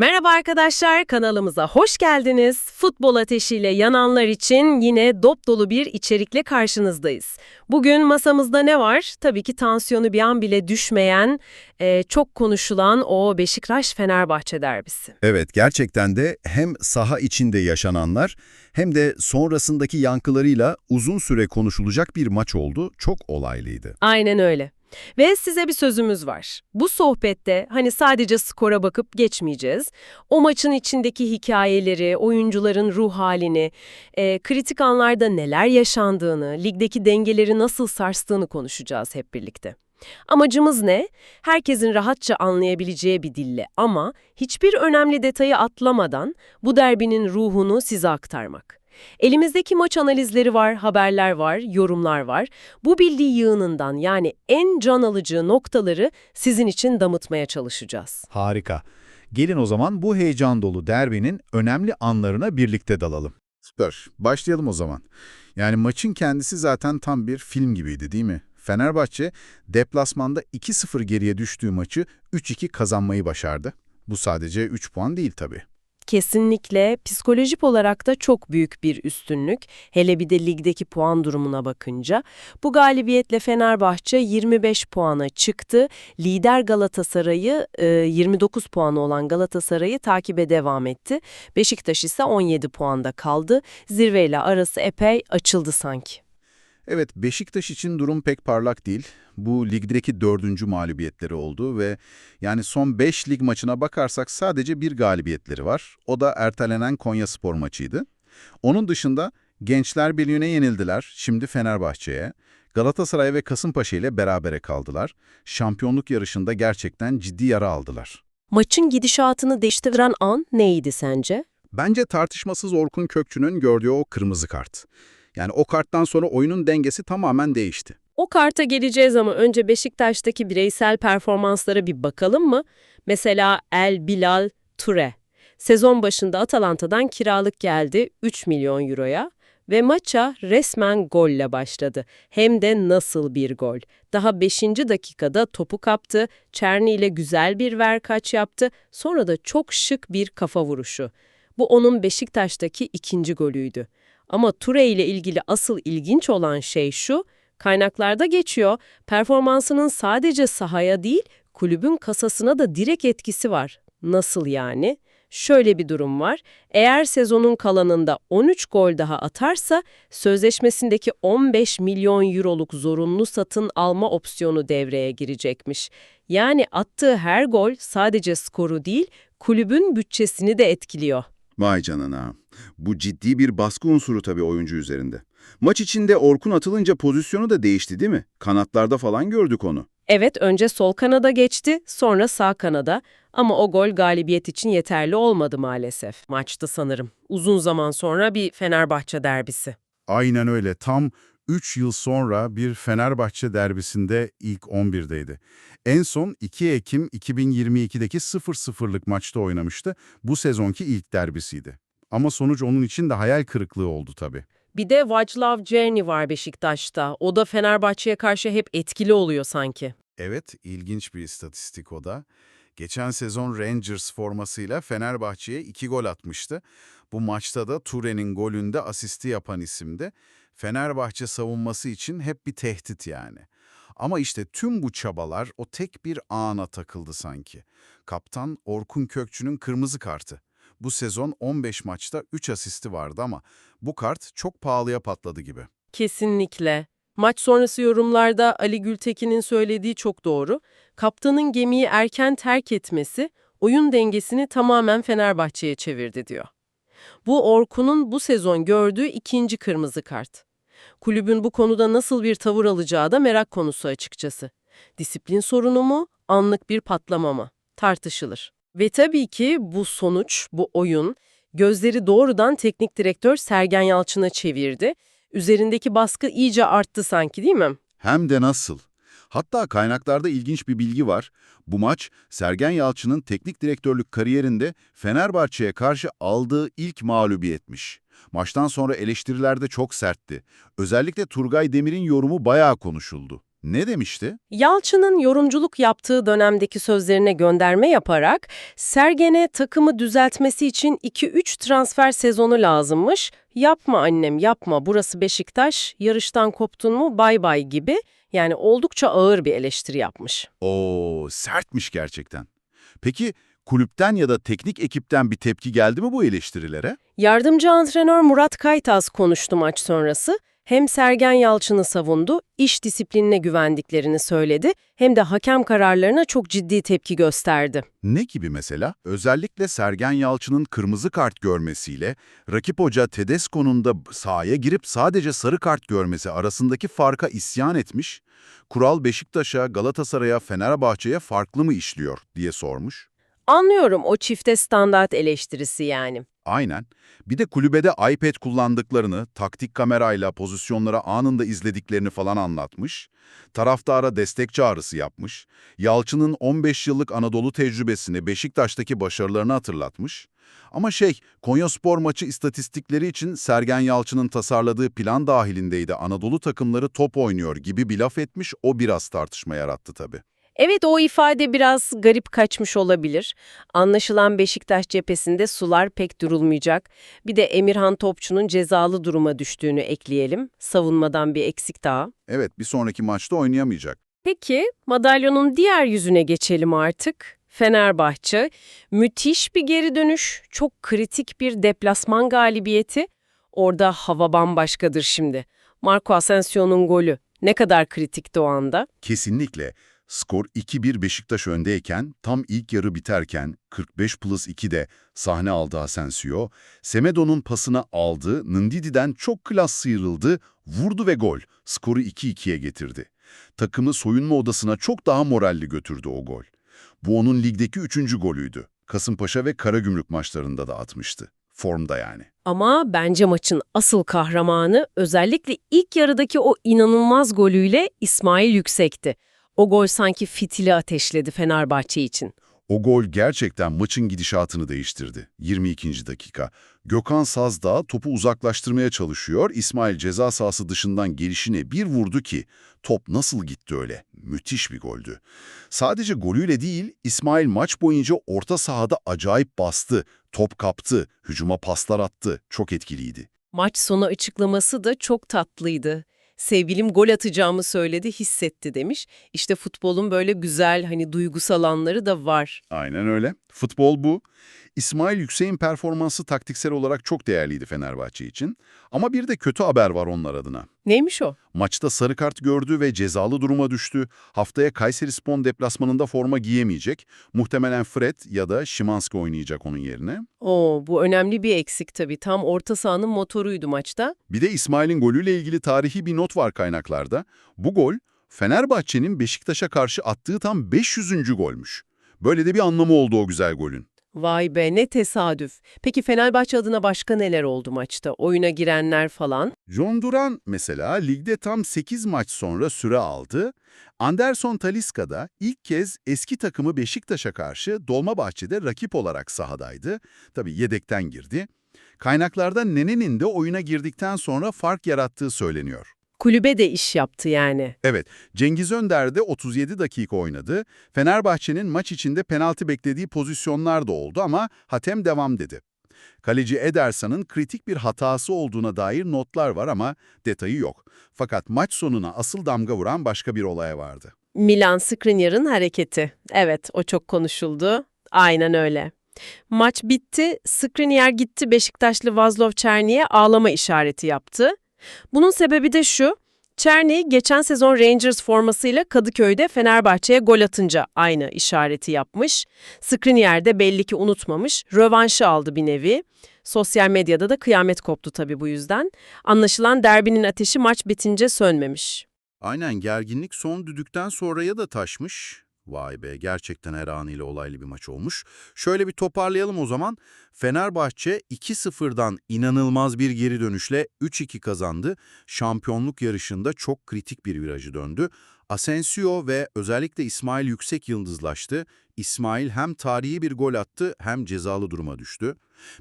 Merhaba arkadaşlar, kanalımıza hoş geldiniz. Futbol ateşiyle yananlar için yine dop dolu bir içerikle karşınızdayız. Bugün masamızda ne var? Tabii ki tansiyonu bir an bile düşmeyen, e, çok konuşulan o Beşiktaş-Fenerbahçe derbisi. Evet, gerçekten de hem saha içinde yaşananlar hem de sonrasındaki yankılarıyla uzun süre konuşulacak bir maç oldu. Çok olaylıydı. Aynen öyle. Ve size bir sözümüz var. Bu sohbette hani sadece skora bakıp geçmeyeceğiz. O maçın içindeki hikayeleri, oyuncuların ruh halini, e, kritik anlarda neler yaşandığını, ligdeki dengeleri nasıl sarstığını konuşacağız hep birlikte. Amacımız ne? Herkesin rahatça anlayabileceği bir dille ama hiçbir önemli detayı atlamadan bu derbinin ruhunu size aktarmak. Elimizdeki maç analizleri var, haberler var, yorumlar var. Bu bilgi yığınından yani en can alıcı noktaları sizin için damıtmaya çalışacağız. Harika. Gelin o zaman bu heyecan dolu derbinin önemli anlarına birlikte dalalım. Süper. Başlayalım o zaman. Yani maçın kendisi zaten tam bir film gibiydi değil mi? Fenerbahçe deplasmanda 2-0 geriye düştüğü maçı 3-2 kazanmayı başardı. Bu sadece 3 puan değil tabii. Kesinlikle psikolojik olarak da çok büyük bir üstünlük. Hele bir de ligdeki puan durumuna bakınca. Bu galibiyetle Fenerbahçe 25 puana çıktı. Lider Galatasaray'ı e, 29 puanı olan Galatasaray'ı takibe devam etti. Beşiktaş ise 17 puanda kaldı. Zirveyle arası epey açıldı sanki. Evet, Beşiktaş için durum pek parlak değil. Bu ligdeki dördüncü mağlubiyetleri oldu ve yani son 5 lig maçına bakarsak sadece bir galibiyetleri var. O da ertelenen Konya Spor maçıydı. Onun dışında Gençler Birliği'ne yenildiler, şimdi Fenerbahçe'ye. Galatasaray ve Kasımpaşa ile berabere kaldılar. Şampiyonluk yarışında gerçekten ciddi yara aldılar. Maçın gidişatını değiştiren an neydi sence? Bence tartışmasız Orkun Kökçü'nün gördüğü o kırmızı kart. Yani o karttan sonra oyunun dengesi tamamen değişti. O karta geleceğiz ama önce Beşiktaş'taki bireysel performanslara bir bakalım mı? Mesela El Bilal Ture. Sezon başında Atalanta'dan kiralık geldi 3 milyon euroya ve maça resmen golle başladı. Hem de nasıl bir gol. Daha 5. dakikada topu kaptı, Çerni ile güzel bir verkaç yaptı, sonra da çok şık bir kafa vuruşu. Bu onun Beşiktaş'taki ikinci golüydü. Ama Ture ile ilgili asıl ilginç olan şey şu, kaynaklarda geçiyor, performansının sadece sahaya değil, kulübün kasasına da direkt etkisi var. Nasıl yani? Şöyle bir durum var, eğer sezonun kalanında 13 gol daha atarsa, sözleşmesindeki 15 milyon euroluk zorunlu satın alma opsiyonu devreye girecekmiş. Yani attığı her gol sadece skoru değil, kulübün bütçesini de etkiliyor. Vay canına. Bu ciddi bir baskı unsuru tabii oyuncu üzerinde. Maç içinde Orkun atılınca pozisyonu da değişti değil mi? Kanatlarda falan gördük onu. Evet, önce sol kanada geçti, sonra sağ kanada ama o gol galibiyet için yeterli olmadı maalesef. Maçtı sanırım. Uzun zaman sonra bir Fenerbahçe derbisi. Aynen öyle. Tam 3 yıl sonra bir Fenerbahçe derbisinde ilk 11'deydi. En son 2 Ekim 2022'deki 0-0'lık maçta oynamıştı. Bu sezonki ilk derbisiydi. Ama sonuç onun için de hayal kırıklığı oldu tabii. Bir de Vaclav Cerny var Beşiktaş'ta. O da Fenerbahçe'ye karşı hep etkili oluyor sanki. Evet, ilginç bir istatistik o da. Geçen sezon Rangers formasıyla Fenerbahçe'ye 2 gol atmıştı. Bu maçta da Ture'nin golünde asisti yapan isimdi. Fenerbahçe savunması için hep bir tehdit yani. Ama işte tüm bu çabalar o tek bir ana takıldı sanki. Kaptan Orkun Kökçü'nün kırmızı kartı. Bu sezon 15 maçta 3 asisti vardı ama bu kart çok pahalıya patladı gibi. Kesinlikle. Maç sonrası yorumlarda Ali Gültekin'in söylediği çok doğru. Kaptanın gemiyi erken terk etmesi oyun dengesini tamamen Fenerbahçe'ye çevirdi diyor. Bu Orkun'un bu sezon gördüğü ikinci kırmızı kart. Kulübün bu konuda nasıl bir tavır alacağı da merak konusu açıkçası. Disiplin sorunu mu, anlık bir patlama mı? Tartışılır. Ve tabii ki bu sonuç, bu oyun, gözleri doğrudan teknik direktör Sergen Yalçın'a çevirdi. Üzerindeki baskı iyice arttı sanki değil mi? Hem de nasıl? Hatta kaynaklarda ilginç bir bilgi var. Bu maç Sergen Yalçın'ın teknik direktörlük kariyerinde Fenerbahçe'ye karşı aldığı ilk mağlubiyetmiş. Maçtan sonra eleştiriler de çok sertti. Özellikle Turgay Demir'in yorumu bayağı konuşuldu. Ne demişti? Yalçın'ın yorumculuk yaptığı dönemdeki sözlerine gönderme yaparak Sergen'e takımı düzeltmesi için 2-3 transfer sezonu lazımmış. Yapma annem yapma burası Beşiktaş, yarıştan koptun mu bay bay gibi yani oldukça ağır bir eleştiri yapmış. Oo, sertmiş gerçekten. Peki kulüpten ya da teknik ekipten bir tepki geldi mi bu eleştirilere? Yardımcı antrenör Murat Kaytaz konuştu maç sonrası. Hem Sergen Yalçın'ı savundu, iş disiplinine güvendiklerini söyledi, hem de hakem kararlarına çok ciddi tepki gösterdi. Ne gibi mesela? Özellikle Sergen Yalçın'ın kırmızı kart görmesiyle rakip hoca Tedesco'nun da sahaya girip sadece sarı kart görmesi arasındaki farka isyan etmiş, kural Beşiktaş'a, Galatasaray'a, Fenerbahçe'ye farklı mı işliyor diye sormuş. Anlıyorum o çifte standart eleştirisi yani. Aynen. Bir de kulübede iPad kullandıklarını, taktik kamerayla pozisyonlara anında izlediklerini falan anlatmış. Taraftara destek çağrısı yapmış. Yalçın'ın 15 yıllık Anadolu tecrübesini Beşiktaş'taki başarılarını hatırlatmış. Ama şey, Konyaspor maçı istatistikleri için Sergen Yalçın'ın tasarladığı plan dahilindeydi Anadolu takımları top oynuyor gibi bir laf etmiş, o biraz tartışma yarattı tabii. Evet o ifade biraz garip kaçmış olabilir. Anlaşılan Beşiktaş cephesinde sular pek durulmayacak. Bir de Emirhan Topçu'nun cezalı duruma düştüğünü ekleyelim. Savunmadan bir eksik daha. Evet, bir sonraki maçta oynayamayacak. Peki madalyonun diğer yüzüne geçelim artık. Fenerbahçe, müthiş bir geri dönüş, çok kritik bir deplasman galibiyeti. Orada hava bambaşkadır şimdi. Marco Asensio'nun golü ne kadar kritikti o anda. Kesinlikle. Skor 2-1 Beşiktaş öndeyken, tam ilk yarı biterken 45 plus 2'de sahne aldı Asensio. Semedo'nun pasını aldı, Nındidi'den çok klas sıyrıldı, vurdu ve gol. Skoru 2-2'ye getirdi. Takımı soyunma odasına çok daha moralli götürdü o gol. Bu onun ligdeki üçüncü golüydü. Kasımpaşa ve Karagümrük maçlarında da atmıştı. Formda yani. Ama bence maçın asıl kahramanı özellikle ilk yarıdaki o inanılmaz golüyle İsmail Yüksek'ti. O gol sanki fitili ateşledi Fenerbahçe için. O gol gerçekten maçın gidişatını değiştirdi. 22. dakika. Gökhan Sazdağ topu uzaklaştırmaya çalışıyor. İsmail ceza sahası dışından gelişine bir vurdu ki top nasıl gitti öyle? Müthiş bir goldü. Sadece golüyle değil, İsmail maç boyunca orta sahada acayip bastı, top kaptı, hücuma paslar attı. Çok etkiliydi. Maç sonu açıklaması da çok tatlıydı. Sevgilim gol atacağımı söyledi, hissetti demiş. İşte futbolun böyle güzel, hani duygusal anları da var. Aynen öyle. Futbol bu. İsmail Yüksek'in performansı taktiksel olarak çok değerliydi Fenerbahçe için. Ama bir de kötü haber var onlar adına. Neymiş o? Maçta sarı kart gördü ve cezalı duruma düştü. Haftaya Kayserispor deplasmanında forma giyemeyecek. Muhtemelen Fred ya da Şimanski oynayacak onun yerine. Oo, bu önemli bir eksik tabii. Tam orta sahanın motoruydu maçta. Bir de İsmail'in golüyle ilgili tarihi bir not var kaynaklarda. Bu gol Fenerbahçe'nin Beşiktaş'a karşı attığı tam 500. golmüş. Böyle de bir anlamı oldu o güzel golün. Vay be ne tesadüf. Peki Fenerbahçe adına başka neler oldu maçta? Oyuna girenler falan. John Duran mesela ligde tam 8 maç sonra süre aldı. Anderson Talisca da ilk kez eski takımı Beşiktaş'a karşı Dolmabahçe'de rakip olarak sahadaydı. Tabii yedekten girdi. Kaynaklarda Nene'nin de oyuna girdikten sonra fark yarattığı söyleniyor. Kulübe de iş yaptı yani. Evet, Cengiz Önder de 37 dakika oynadı. Fenerbahçe'nin maç içinde penaltı beklediği pozisyonlar da oldu ama hatem devam dedi. Kaleci Ederson'ın kritik bir hatası olduğuna dair notlar var ama detayı yok. Fakat maç sonuna asıl damga vuran başka bir olay vardı. Milan Skriniar'ın hareketi. Evet, o çok konuşuldu. Aynen öyle. Maç bitti, Skriniar gitti Beşiktaşlı Vazlov Çerni'ye ağlama işareti yaptı. Bunun sebebi de şu, Çerni geçen sezon Rangers formasıyla Kadıköy'de Fenerbahçe'ye gol atınca aynı işareti yapmış. Skriniar de belli ki unutmamış, rövanşı aldı bir nevi. Sosyal medyada da kıyamet koptu tabii bu yüzden. Anlaşılan derbinin ateşi maç bitince sönmemiş. Aynen gerginlik son düdükten sonraya da taşmış. Vay be gerçekten her anıyla olaylı bir maç olmuş. Şöyle bir toparlayalım o zaman. Fenerbahçe 2-0'dan inanılmaz bir geri dönüşle 3-2 kazandı. Şampiyonluk yarışında çok kritik bir virajı döndü. Asensio ve özellikle İsmail yüksek yıldızlaştı. İsmail hem tarihi bir gol attı hem cezalı duruma düştü.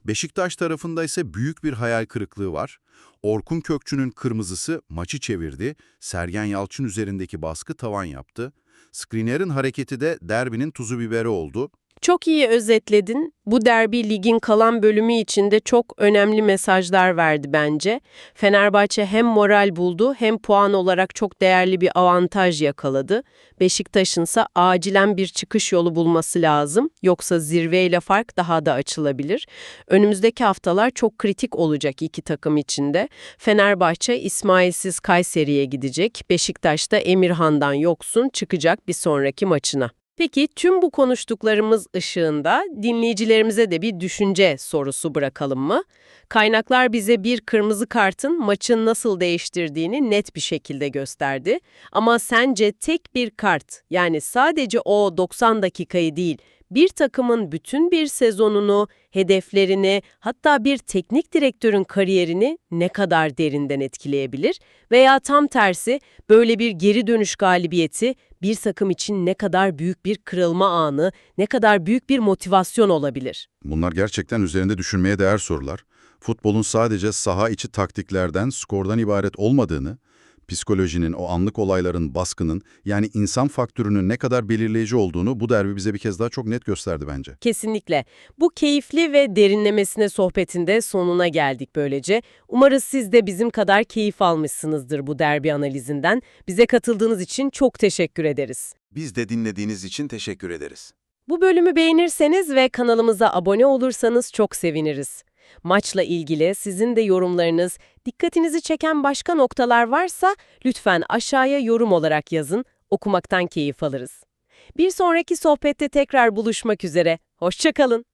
Beşiktaş tarafında ise büyük bir hayal kırıklığı var. Orkun Kökçü'nün kırmızısı maçı çevirdi. Sergen Yalçın üzerindeki baskı tavan yaptı. Skriniar'ın hareketi de derbinin tuzu biberi oldu. Çok iyi özetledin. Bu derbi ligin kalan bölümü içinde çok önemli mesajlar verdi bence. Fenerbahçe hem moral buldu hem puan olarak çok değerli bir avantaj yakaladı. Beşiktaş'ın ise acilen bir çıkış yolu bulması lazım. Yoksa zirveyle fark daha da açılabilir. Önümüzdeki haftalar çok kritik olacak iki takım içinde. Fenerbahçe İsmailsiz Kayseri'ye gidecek. Beşiktaş da Emirhan'dan yoksun çıkacak bir sonraki maçına. Peki tüm bu konuştuklarımız ışığında dinleyicilerimize de bir düşünce sorusu bırakalım mı? Kaynaklar bize bir kırmızı kartın maçın nasıl değiştirdiğini net bir şekilde gösterdi. Ama sence tek bir kart yani sadece o 90 dakikayı değil bir takımın bütün bir sezonunu, hedeflerini, hatta bir teknik direktörün kariyerini ne kadar derinden etkileyebilir? Veya tam tersi böyle bir geri dönüş galibiyeti bir takım için ne kadar büyük bir kırılma anı, ne kadar büyük bir motivasyon olabilir? Bunlar gerçekten üzerinde düşünmeye değer sorular. Futbolun sadece saha içi taktiklerden, skordan ibaret olmadığını, psikolojinin, o anlık olayların baskının yani insan faktörünün ne kadar belirleyici olduğunu bu derbi bize bir kez daha çok net gösterdi bence. Kesinlikle. Bu keyifli ve derinlemesine sohbetinde sonuna geldik böylece. Umarız siz de bizim kadar keyif almışsınızdır bu derbi analizinden. Bize katıldığınız için çok teşekkür ederiz. Biz de dinlediğiniz için teşekkür ederiz. Bu bölümü beğenirseniz ve kanalımıza abone olursanız çok seviniriz. Maçla ilgili sizin de yorumlarınız, dikkatinizi çeken başka noktalar varsa lütfen aşağıya yorum olarak yazın, okumaktan keyif alırız. Bir sonraki sohbette tekrar buluşmak üzere, hoşçakalın.